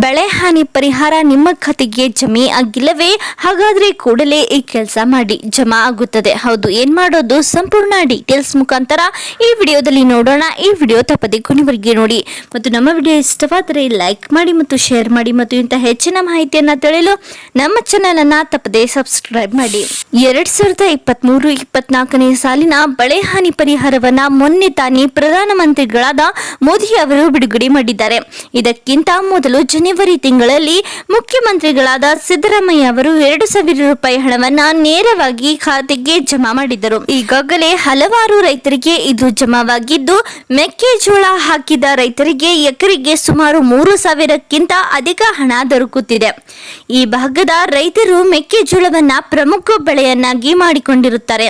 ಬೆಳೆ ಹಾನಿ ಪರಿಹಾರ ನಿಮ್ಮ ಖಾತೆಗೆ ಜಮೆ ಆಗಿಲ್ಲವೇ? ಹಾಗಾದ್ರೆ ಕೂಡಲೇ ಈ ಕೆಲಸ ಮಾಡಿ ಜಮಾ ಆಗುತ್ತದೆ. ಹೌದು, ಏನ್ ಮಾಡೋದು? ಸಂಪೂರ್ಣ ಡೀಟೇಲ್ಸ್ ಮುಖಾಂತರ ಈ ವಿಡಿಯೋದಲ್ಲಿ ನೋಡೋಣ. ಈ ವಿಡಿಯೋ ತಪ್ಪದೆ ಕೊನೆವರೆಗೆ ನೋಡಿ. ಮತ್ತು ನಮ್ಮ ವಿಡಿಯೋ ಇಷ್ಟವಾದರೆ ಲೈಕ್ ಮಾಡಿ ಮತ್ತು ಶೇರ್ ಮಾಡಿ ಮತ್ತು ಇಂಥ ಹೆಚ್ಚಿನ ಮಾಹಿತಿಯನ್ನ ತಿಳಿಯಲು ನಮ್ಮ ಚಾನೆಲ್ ಅನ್ನ ತಪ್ಪದೆ ಸಬ್ಸ್ಕ್ರೈಬ್ ಮಾಡಿ. ಎರಡ್ ಸಾವಿರದ ಇಪ್ಪತ್ತ್ ಮೂರು ಇಪ್ಪತ್ನಾಲ್ಕನೇ ಸಾಲಿನ ಬೆಳೆ ಹಾನಿ ಪರಿಹಾರವನ್ನ ಮೊನ್ನೆ ತಾನೇ ಪ್ರಧಾನಮಂತ್ರಿಗಳಾದ ಮೋದಿ ಅವರು ಬಿಡುಗಡೆ ಮಾಡಿದ್ದಾರೆ. ಇದಕ್ಕಿಂತ ಮೊದಲು ಜನವರಿ ತಿಂಗಳಲ್ಲಿ ಮುಖ್ಯಮಂತ್ರಿಗಳಾದ ಸಿದ್ದರಾಮಯ್ಯ ಅವರು ಎರಡು ಸಾವಿರ ರೂಪಾಯಿ ಹಣವನ್ನ ನೇರವಾಗಿ ಖಾತೆಗೆ ಜಮಾ ಮಾಡಿದರು. ಈಗಾಗಲೇ ಹಲವಾರು ರೈತರಿಗೆ ಇದು ಜಮಾವಾಗಿದ್ದು, ಮೆಕ್ಕೆಜೋಳ ಹಾಕಿದ ರೈತರಿಗೆ ಎಕರೆಗೆ ಸುಮಾರು ಮೂರು ಸಾವಿರಕ್ಕಿಂತ ಅಧಿಕ ಹಣ ದೊರಕುತ್ತಿದೆ. ಈ ಭಾಗದ ರೈತರು ಮೆಕ್ಕೆಜೋಳವನ್ನ ಪ್ರಮುಖ ಬೆಳೆಯನ್ನಾಗಿ ಮಾಡಿಕೊಂಡಿರುತ್ತಾರೆ.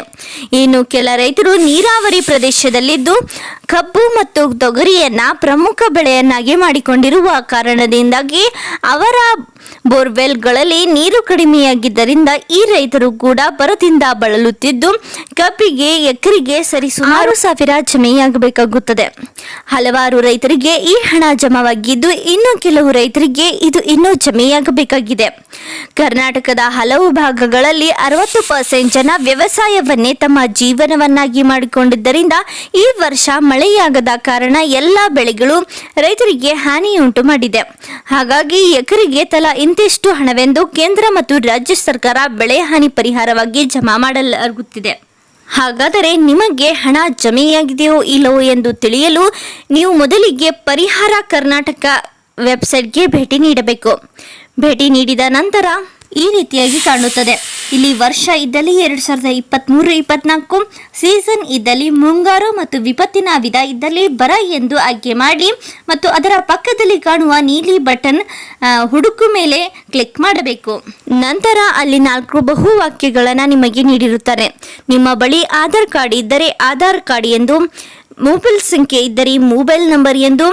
ಇನ್ನು ಕೆಲ ರೈತರು ನೀರಾವರಿ ಪ್ರದೇಶದಲ್ಲಿದ್ದು, ಕಬ್ಬು ಮತ್ತು ತೊಗರಿಯನ್ನ ಪ್ರಮುಖ ಬೆಳೆಯನ್ನಾಗಿ ಮಾಡಿಕೊಂಡಿರುವ ಕಾರಣದಿಂದಾಗಿ ಅವರ ಬೋರ್ವೆಲ್ಗಳಲ್ಲಿ ನೀರು ಕಡಿಮೆಯಾಗಿದ್ದರಿಂದ ಈ ರೈತರು ಕೂಡ ಬರದಿಂದ ಬಳಲುತ್ತಿದ್ದು ಕಬ್ಬಿಗೆ ಎಕರೆಗೆ ಸರಿಸುಮಾರು ಸಾವಿರ ಜಮೆಯಾಗಬೇಕಾಗುತ್ತದೆ. ಹಲವಾರು ರೈತರಿಗೆ ಈ ಹಣ ಜಮಾವಾಗಿದ್ದು ಇನ್ನು ಕೆಲವು ರೈತರಿಗೆ ಇದು ಇನ್ನೂ ಜಮೆಯಾಗಬೇಕಾಗಿದೆ. ಕರ್ನಾಟಕದ ಹಲವು ಭಾಗಗಳಲ್ಲಿ ಅರವತ್ತು ಪರ್ಸೆಂಟ್ ಜನ ವ್ಯವಸಾಯವನ್ನೇ ತಮ್ಮ ಜೀವನವನ್ನಾಗಿ ಮಾಡಿಕೊಂಡಿದ್ದರಿಂದ ಈ ವರ್ಷ ಮಳೆಯಾಗದ ಕಾರಣ ಎಲ್ಲ ಬೆಳೆಗಳು ರೈತರಿಗೆ ಹಾನಿಯುಂಟು ಮಾಡಿದೆ. ಹಾಗಾಗಿ ಎಕರೆಗೆ ತಲಾ ಇಂತಿಷ್ಟು ಹಣವೆಂದು ಕೇಂದ್ರ ಮತ್ತು ರಾಜ್ಯ ಸರ್ಕಾರ ಬೆಳೆ ಹಾನಿ ಪರಿಹಾರವಾಗಿ ಜಮಾ ಮಾಡಲಾಗುತ್ತಿದೆ. ಹಾಗಾದರೆ ನಿಮಗೆ ಹಣ ಜಮೆಯಾಗಿದೆಯೋ ಇಲ್ಲವೋ ಎಂದು ತಿಳಿಯಲು ನೀವು ಮೊದಲಿಗೆ ಪರಿಹಾರ ಕರ್ನಾಟಕ ವೆಬ್ಸೈಟ್ಗೆ ಭೇಟಿ ನೀಡಬೇಕು. ಭೇಟಿ ನೀಡಿದ ನಂತರ ಈ ರೀತಿಯಾಗಿ ಕಾಣುತ್ತದೆ. ಇಲ್ಲಿ ವರ್ಷ ಇದ್ದಲ್ಲಿ ಎರಡು ಸಾವಿರದ ಇಪ್ಪತ್ತ್ಮೂರು ಇಪ್ಪತ್ನಾಲ್ಕು ಸೀಸನ್ ಇದ್ದಲ್ಲಿ ಮುಂಗಾರು ಮತ್ತು ವಿಪತ್ತಿನ ವಿಧ ಇದ್ದಲ್ಲಿ ಬರ ಎಂದು ಆಯ್ಕೆ ಮಾಡಿ ಮತ್ತು ಅದರ ಪಕ್ಕದಲ್ಲಿ ಕಾಣುವ ನೀಲಿ ಬಟನ್ ಹುಡುಕು ಮೇಲೆ ಕ್ಲಿಕ್ ಮಾಡಬೇಕು. ನಂತರ ಅಲ್ಲಿ ನಾಲ್ಕು ಬಹುವಾಕ್ಯಗಳನ್ನು ನಿಮಗೆ ನೀಡಿರುತ್ತಾರೆ. ನಿಮ್ಮ ಬಳಿ ಆಧಾರ್ ಕಾರ್ಡ್ ಇದ್ದರೆ ಆಧಾರ್ ಕಾರ್ಡ್ ಎಂದು, ಮೊಬೈಲ್ ಸಂಖ್ಯೆ ಇದ್ದರೆ ಮೊಬೈಲ್ ನಂಬರ್ ಎಂದು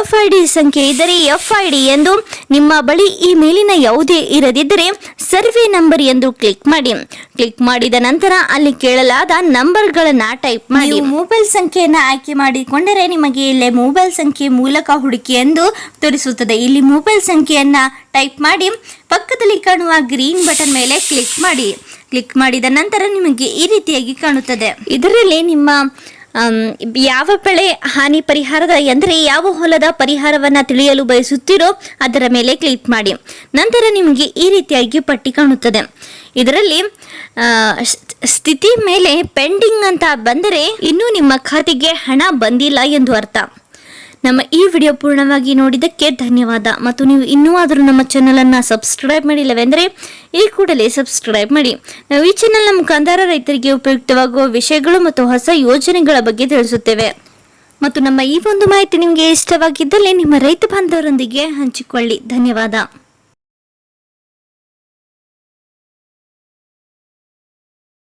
ಎಫ್ ಐ ಡಿ ಸಂಖ್ಯೆ ಇದ್ದರೆ ಎಫ್ ಐ ಡಿ ಎಂದು, ನಿಮ್ಮ ಬಳಿ ಈ ಮೇಲಿನ ಯಾವುದೇ ಇರದಿದ್ದರೆ ಸರ್ವೆ ನಂಬರ್ ಎಂದು ಕ್ಲಿಕ್ ಮಾಡಿ. ಕ್ಲಿಕ್ ಮಾಡಿದ ನಂತರ ಅಲ್ಲಿ ಕೇಳಲಾದ ನಂಬರ್ಗಳನ್ನ ಟೈಪ್ ಮಾಡಿ. ಮೊಬೈಲ್ ಸಂಖ್ಯೆಯನ್ನು ಆಯ್ಕೆ ಮಾಡಿಕೊಂಡರೆ ನಿಮಗೆ ಇಲ್ಲೇ ಮೊಬೈಲ್ ಸಂಖ್ಯೆ ಮೂಲಕ ಹುಡುಕಿ ಎಂದು ತೋರಿಸುತ್ತದೆ. ಇಲ್ಲಿ ಮೊಬೈಲ್ ಸಂಖ್ಯೆಯನ್ನ ಟೈಪ್ ಮಾಡಿ. ಪಕ್ಕದಲ್ಲಿ ಕಾಣುವ ಗ್ರೀನ್ ಬಟನ್ ಮೇಲೆ ಕ್ಲಿಕ್ ಮಾಡಿ. ಕ್ಲಿಕ್ ಮಾಡಿದ ನಂತರ ನಿಮಗೆ ಈ ರೀತಿಯಾಗಿ ಕಾಣುತ್ತದೆ. ಇದರಲ್ಲಿ ನಿಮ್ಮ ಯಾವ ಬೆಳೆ ಹಾನಿ ಪರಿಹಾರದ ಎಂದರೆ ಯಾವ ಹೊಲದ ಪರಿಹಾರವನ್ನು ತಿಳಿಯಲು ಬಯಸುತ್ತೀರೋ ಅದರ ಮೇಲೆ ಕ್ಲಿಕ್ ಮಾಡಿ. ನಂತರ ನಿಮಗೆ ಈ ರೀತಿಯಾಗಿ ಪಟ್ಟಿ ಕಾಣುತ್ತದೆ. ಇದರಲ್ಲಿ ಸ್ಥಿತಿ ಮೇಲೆ ಪೆಂಡಿಂಗ್ ಅಂತ ಬಂದರೆ ಇನ್ನೂ ನಿಮ್ಮ ಖಾತೆಗೆ ಹಣ ಬಂದಿಲ್ಲ ಎಂದು ಅರ್ಥ. ನಮ್ಮ ಈ ವಿಡಿಯೋ ಪೂರ್ಣವಾಗಿ ನೋಡಿದ್ದಕ್ಕೆ ಧನ್ಯವಾದ. ಮತ್ತು ನೀವು ಇನ್ನೂ ಆದರೂ ನಮ್ಮ ಚಾನಲನ್ನು ಸಬ್ಸ್ಕ್ರೈಬ್ ಮಾಡಿಲ್ಲವೆಂದರೆ ಈ ಕೂಡಲೇ ಸಬ್ಸ್ಕ್ರೈಬ್ ಮಾಡಿ. ನಾವು ಈ ಚಾನಲ್ನ ಮುಖಾಂತರ ರೈತರಿಗೆ ಉಪಯುಕ್ತವಾಗುವ ವಿಷಯಗಳು ಮತ್ತು ಹೊಸ ಯೋಜನೆಗಳ ಬಗ್ಗೆ ತಿಳಿಸುತ್ತೇವೆ. ಮತ್ತು ನಮ್ಮ ಈ ಒಂದು ಮಾಹಿತಿ ನಿಮಗೆ ಇಷ್ಟವಾಗಿದ್ದಲ್ಲಿ ನಿಮ್ಮ ರೈತ ಬಾಂಧವರೊಂದಿಗೆ ಹಂಚಿಕೊಳ್ಳಿ. ಧನ್ಯವಾದ.